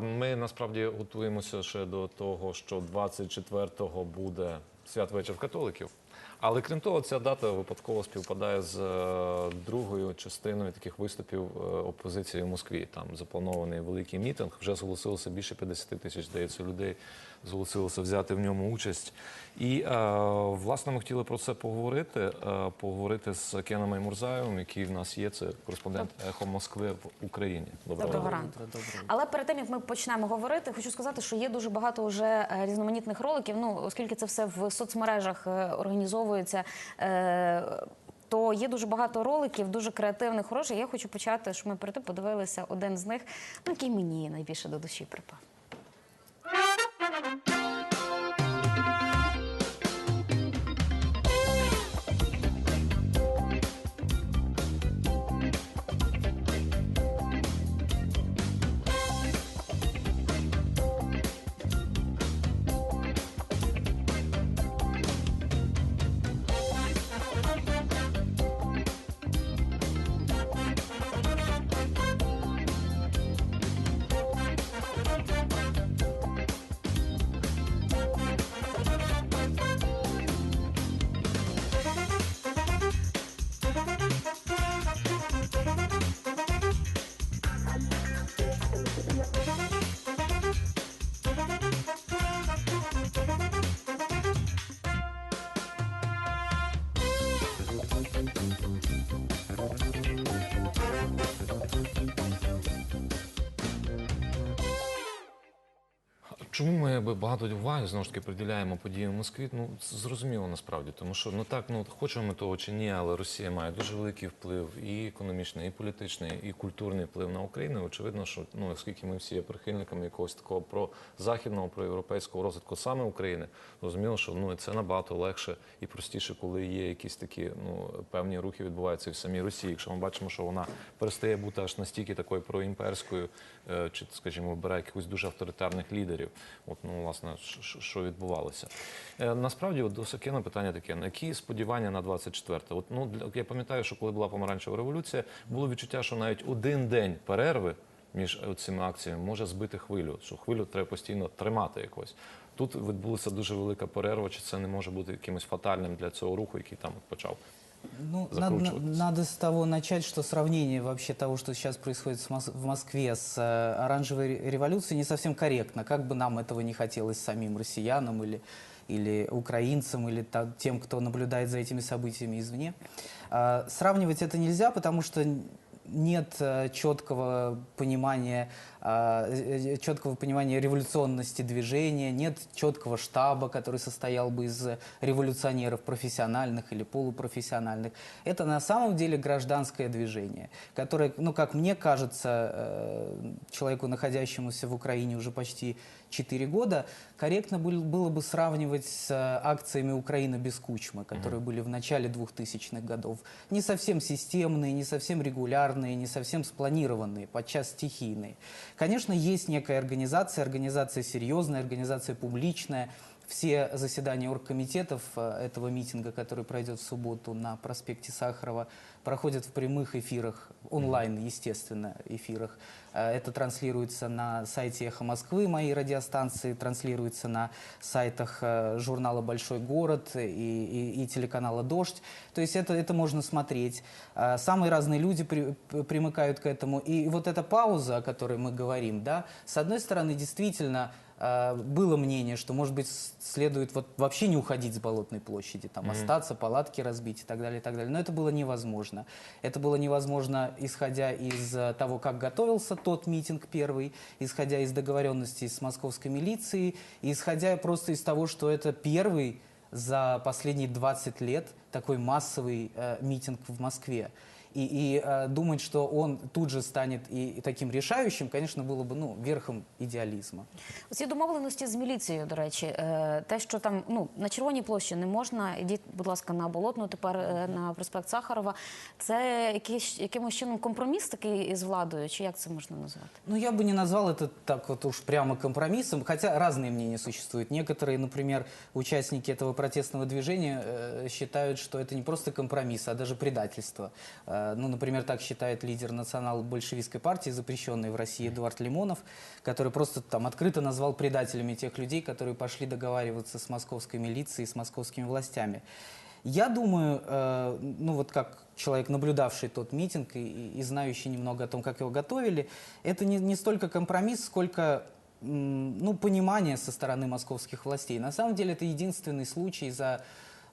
ми насправді готуємося ще до того, що 24-го буде святвечір католиків. Але крім того, ця дата випадково співпадає з е, другою частиною таких виступів е, опозиції в Москві. Там запланований великий мітинг. Вже зголосилося більше 50 тисяч, здається, людей зголосилося взяти в ньому участь. І е, власне ми хотіли про це поговорити. е, Поговорити з Кеном Аймурзаєвим, який в нас є. Це кореспондент Ехо Москви в Україні. Доброго, Доброго ранку. ранку. Але перед тим як ми почнемо говорити, хочу сказати, що є дуже багато вже е, різноманітних роликів. Ну, оскільки це все в соцмережах організовується. То є дуже багато роликів, дуже креативних, хороших. Я хочу почати, щоб ми перед тим подивилися один з них, ну який мені найбільше до душі припав. Чому ми багато уваги знову ж таки приділяємо подіям Москві? Ну зрозуміло насправді, тому що ну так, ну хочемо ми того чи ні, але Росія має дуже великий вплив і економічний, і політичний, і культурний вплив на Україну. Очевидно, що ну оскільки ми всі є прихильниками якогось такого про західного, про європейського розвитку саме України, зрозуміло, що ну це набагато легше і простіше, коли є якісь такі ну певні рухи відбуваються в самій Росії. Якщо ми бачимо, що вона перестає бути аж настільки такою проімперською, чи скажімо, вибирає якихось дуже авторитарних лідерів. От ну власне, що- відбувалося. Е, Насправді, от до Сакена питання таке: які сподівання на 24 От ну я пам'ятаю, що коли була помаранчева революція, було відчуття, що навіть один день перерви між е, цими акціями може збити хвилю, що хвилю треба постійно тримати якось. Тут відбулася дуже велика перерва, чи це не може бути якимось фатальним для цього руху, який там почав. Ну, надо, надо с того начать, что сравнение вообще того, что сейчас происходит в Москве с э, оранжевой ре- революцией, не совсем корректно. Как бы нам этого не хотелось самим россиянам или, или украинцам, или та- тем, кто наблюдает за этими событиями извне. А, сравнивать это нельзя, потому что нет э, четкого понимания, четкого понимания революционности движения, нет четкого штаба, который состоял бы из революционеров профессиональных или полупрофессиональных. Это на самом деле гражданское движение, которое, ну, как мне кажется, э, человеку, находящемуся в Украине уже почти 4 года, корректно был- было бы сравнивать с э, акциями «Украина без Кучмы», которые были в начале 2000-х годов. Не совсем системные, не совсем регулярные, не совсем спланированные, подчас стихийные. Конечно, есть некая организация, организация серьезная, организация публичная. Все заседания оргкомитетов э, этого митинга, который пройдет в субботу на проспекте Сахарова, проходят в прямых эфирах, онлайн, естественно, эфирах. Э, Это транслируется на сайте «Эхо Москвы», моей радиостанции, транслируется на сайтах э, журнала «Большой город» и, и- и телеканала «Дождь». То есть это, это можно смотреть. Самые разные люди при- примыкают к этому. И вот эта пауза, о которой мы говорим, да, с одной стороны, действительно, было мнение, что, может быть, следует вот вообще не уходить с Болотной площади, там остаться, палатки разбить и так далее, и так далее. Но это было невозможно. Это было невозможно, исходя из э, того, как готовился тот митинг первый, исходя из договоренностей с московской милицией, исходя просто из того, что это первый за последние 20 лет такой массовый э, митинг в Москве. И, и, э, думать, что он тут же станет и, и таким решающим, конечно, было бы ну, верхом идеализма. Оці домовленості з міліцією, до речі, е, те, що там ну на червоній площі не можна, ідіть, будь ласка, на болотну, тепер е, на проспект Сахарова. Це якийсь якимось чином компроміс такий із владою, чи як це можна назвати? Ну, я бы не назвал это так вот уж прямо компромиссом, хотя разные мнения существуют. Некоторые, например, участники этого протестного движения э, считают, что это не просто компромисс, а даже предательство э, Э, Ну, например, так считает лидер национал-большевистской партии, запрещенный в России Эдуард Лимонов, который просто там открыто назвал предателями тех людей, которые пошли договариваться с московской милицией, с московскими властями. Я думаю, э, ну вот как человек, наблюдавший тот митинг и, и знающий немного о том, как его готовили, это не, не столько компромисс, сколько ну, понимание со стороны московских властей. На самом деле это единственный случай за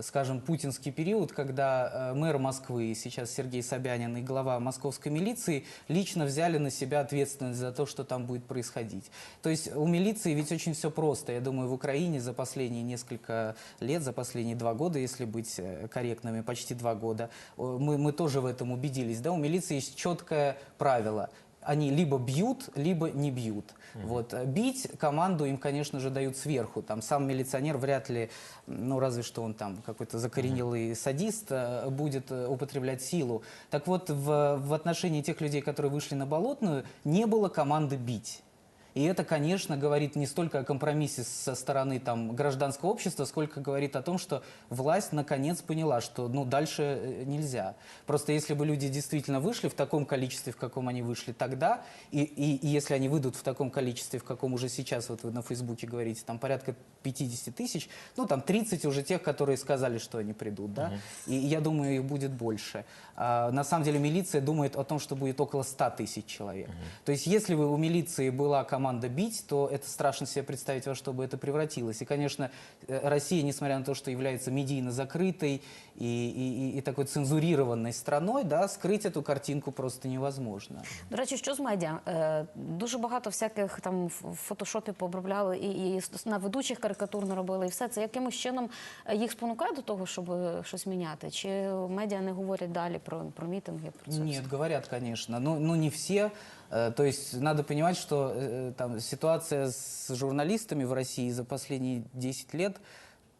скажем, путинский период, когда э, мэр Москвы, сейчас Сергей Собянин и глава московской милиции лично взяли на себя ответственность за то, что там будет происходить. То есть у милиции ведь очень все просто. Я думаю, в Украине за последние несколько лет, за последние два года, если быть э, корректными, почти два года, мы, мы тоже в этом убедились. Да? У милиции есть четкое правило они либо бьют, либо не бьют. Вот. э, Бить команду им, конечно же, дают сверху. Там сам милиционер вряд ли, ну разве что он там какой-то закоренелый садист, э, будет э, употреблять силу. Так вот, в, в отношении тех людей, которые вышли на Болотную, не было команды бить. И это, конечно, говорит не столько о компромиссе со стороны там, гражданского общества, сколько говорит о том, что власть наконец поняла, что ну, дальше э, нельзя. Просто если бы люди действительно вышли в таком количестве, в каком они вышли тогда, и, и, и если они выйдут в таком количестве, в каком уже сейчас, вот вы на Фейсбуке говорите, там порядка 50 тысяч, ну там 30 уже тех, которые сказали, что они придут, да, и я думаю, их будет больше. А, на самом деле милиция думает о том, что будет около 100 тысяч человек. То есть если бы у милиции была команда бить, то это страшно себе представить, во что бы это превратилось. И, конечно, э, Россия, несмотря на то, что является медийно закрытой и, и- и- и такой цензурированной страной, да, скрыть эту картинку просто невозможно. До речі, що з медіа? Е, дуже багато всяких там в фотошопі пообробляли і, і с- на ведучих карикатурно робили, і все це якимось чином е, їх спонукає до того, щоб е, щось міняти? Чи медіа не говорять далі про, про мітинги? Про це Нет, все? говорят, конечно. Но, но не все. Э, То есть надо понимать, что э, там ситуация с журналистами в России за последние 10 лет м,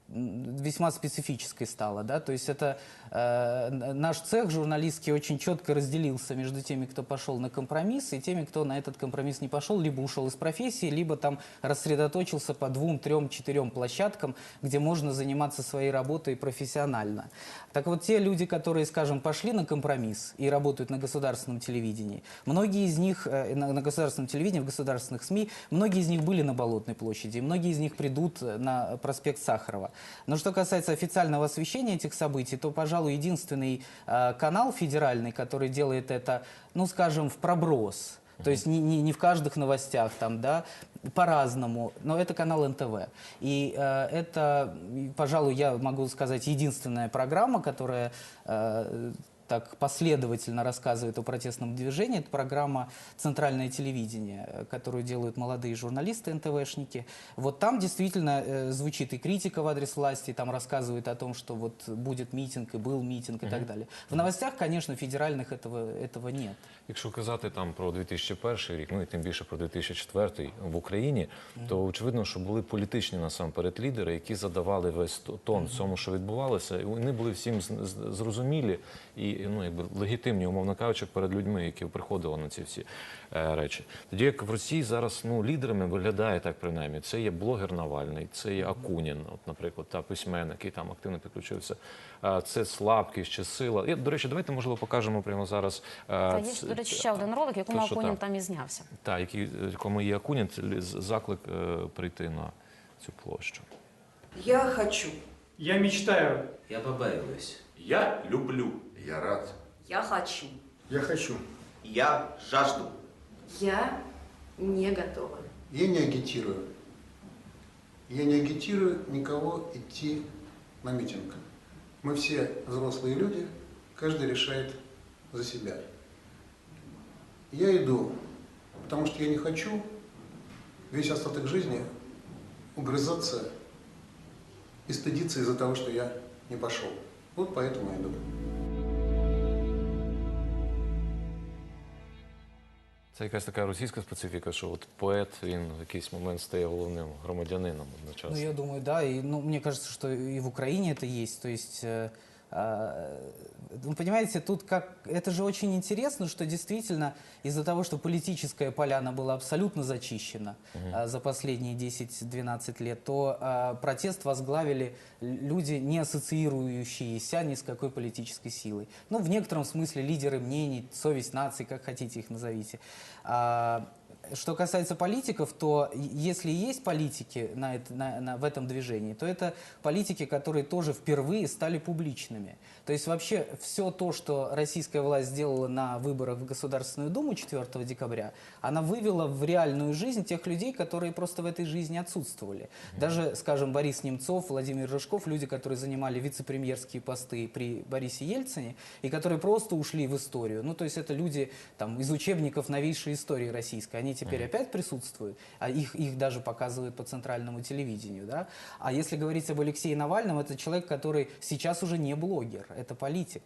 весьма специфической стала, да, то есть это э, наш цех журналистский очень четко разделился между теми, кто пошел на компромисс, и теми, кто на этот компромисс не пошел, либо ушел из профессии, либо там рассредоточился по двум, трем, четырем площадкам, где можно заниматься своей работой профессионально. Так вот, те люди, которые, скажем, пошли на компромисс и работают на государственном телевидении, многие из них э, на, на государственном телевидении, в государственных СМИ, многие из них были на Болотной площади, многие из них придут э, на проспект Сахарова. Но что касается официального освещения этих событий, то, пожалуй, единственный э, канал федеральный, который делает это, ну, скажем, в проброс, то есть не, не, не в каждых новостях там, да, по-разному, но это канал НТВ. И э, это, пожалуй, я могу сказать, единственная программа, которая э, так последовательно рассказывает о протестном движении. Это программа «Центральное телевидение», э, которую делают молодые журналисты НТВшники. Вот там действительно э, звучит и критика в адрес власти, там рассказывают о том, что вот будет митинг, и был митинг, и так далее. В новостях, конечно, федеральных этого, этого нет. Якщо казати там про 2001 рік, ну і тим більше про 2004 в Україні, то очевидно, що були політичні насамперед лідери, які задавали весь тон цьому, що відбувалося, і вони були всім зрозумілі і ну якби легітимні, умовно кажучи, перед людьми, які приходили на ці всі е, речі. Тоді як в Росії зараз ну лідерами виглядає так принаймні. Це є блогер Навальний, це є Акунін, от, наприклад, та письменник, який там активно підключився. Е, Це слабкість чи сила. І, до речі, давайте можливо покажемо прямо зараз. е, Та є, ц- до речі, ще один ролик, в якому то, що Акунін так. там і знявся. та, який, е, якому є Акунін, це лі- з- заклик е, прийти на цю площу. Я хочу. Я мечтаю. Я побаиваюсь. Я люблю. Я рад. Я хочу. Я хочу. Я жажду. Я не готова. Я не агитирую. Я не агитирую никого идти на митинг. Мы все взрослые люди, каждый решает за себя. Я иду, потому что я не хочу весь остаток жизни угрызаться и стыдиться из-за того, что я не пошел. Вот поэтому я иду. Це якась така російська специфіка, що от поет він в якийсь момент стає головним громадянином одночасно. Ну, я думаю, да. И, ну, мне кажется, что и в Украине это есть. То есть, э, А, Вы понимаете, тут как... Это же очень интересно, что действительно из-за того, что политическая поляна была абсолютно зачищена а, за последние 10-12 лет, то а, протест возглавили люди, не ассоциирующиеся ни с какой политической силой. Ну, в некотором смысле лидеры мнений, совесть нации, как хотите их назовите. Что касается политиков, то если есть политики на это- на- на- в этом движении, то это политики, которые тоже впервые стали публичными. То есть вообще все то, что российская власть сделала на выборах в Государственную Думу 4 декабря, она вывела в реальную жизнь тех людей, которые просто в этой жизни отсутствовали. Даже, скажем, Борис Немцов, Владимир Рыжков, люди, которые занимали вице-премьерские посты при Борисе Ельцине, и которые просто ушли в историю. Ну, то есть это люди там, из учебников новейшей истории российской. Они теперь опять присутствуют, а их, их даже показывают по центральному телевидению. Да? А если говорить об Алексее Навальном, это человек, который сейчас уже не блогер, это политик.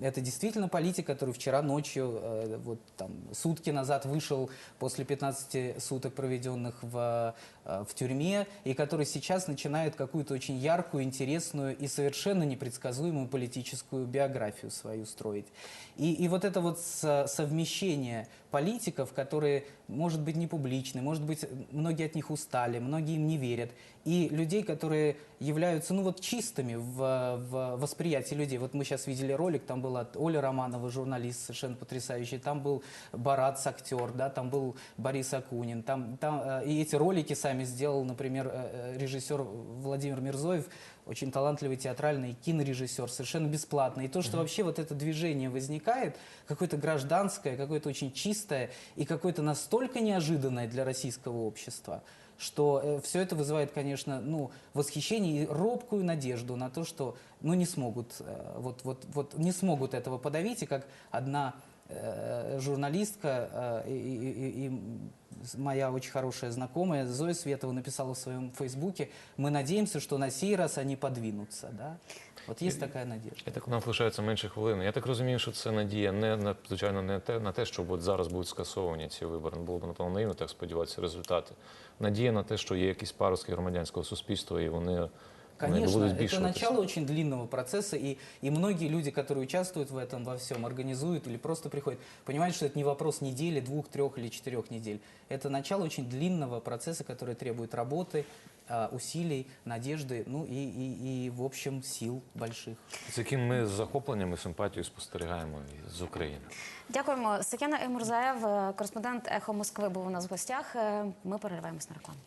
Это действительно политик, который вчера ночью, э, вот там, сутки назад вышел после 15 суток, проведенных в, э, в тюрьме, и который сейчас начинает какую-то очень яркую, интересную и совершенно непредсказуемую политическую биографию свою строить. И, и вот это вот со- совмещение политиков, которые, может быть, не публичны, может быть, многие от них устали, многие им не верят, и людей, которые являются, ну вот, чистыми в, в восприятии людей. Вот мы сейчас видели ролик, там была Оля Романова, журналист совершенно потрясающий, там был Барат, актер, да, там был Борис Акунин, там, там, э, и эти ролики сами сделал, например, э, э, режиссер Владимир Мирзоев, очень талантливый театральный кинорежиссер, совершенно бесплатно. И то, что вообще вот это движение возникает, какое-то гражданское, какое-то очень чистое и какое-то настолько неожиданное для российского общества, что все это вызывает, конечно, ну, восхищение и робкую надежду на то, что ну, не смогут, э, вот, вот, вот, не смогут этого подавить. И как одна э, журналистка э, и, и- и- и моя очень хорошая знакомая Зоя Светова написала в своем фейсбуке, мы надеемся, что на сей раз они подвинутся. Да? Вот есть такая надежда. І так у нас лишається менше хвилини. Я так розумію, що це надія не на звичайно не те на те, що от зараз будуть скасовані ці вибори. Було б напевно наївно так сподіватися результати. Надія на те, що є якісь паростки громадянського суспільства, і вони, вони Конечно, будуть это збільшуватися. начало очень длинного процесса, и, и многие люди, которые участвуют в этом во всем, организуют или просто приходят, понимают, что это не вопрос недели, двух, трех или четырех недель. Это начало очень длинного процесса, который требует работы, а, усилий, надежды, ну и, и, и в общем, сил больших. з яким ми з захопленням і симпатією спостерігаємо з України. Дякуємо. Сакяна Емурзаєв, е, кореспондент Ехо Москви, був у нас в гостях. Е, Ми перериваємось на рекламу.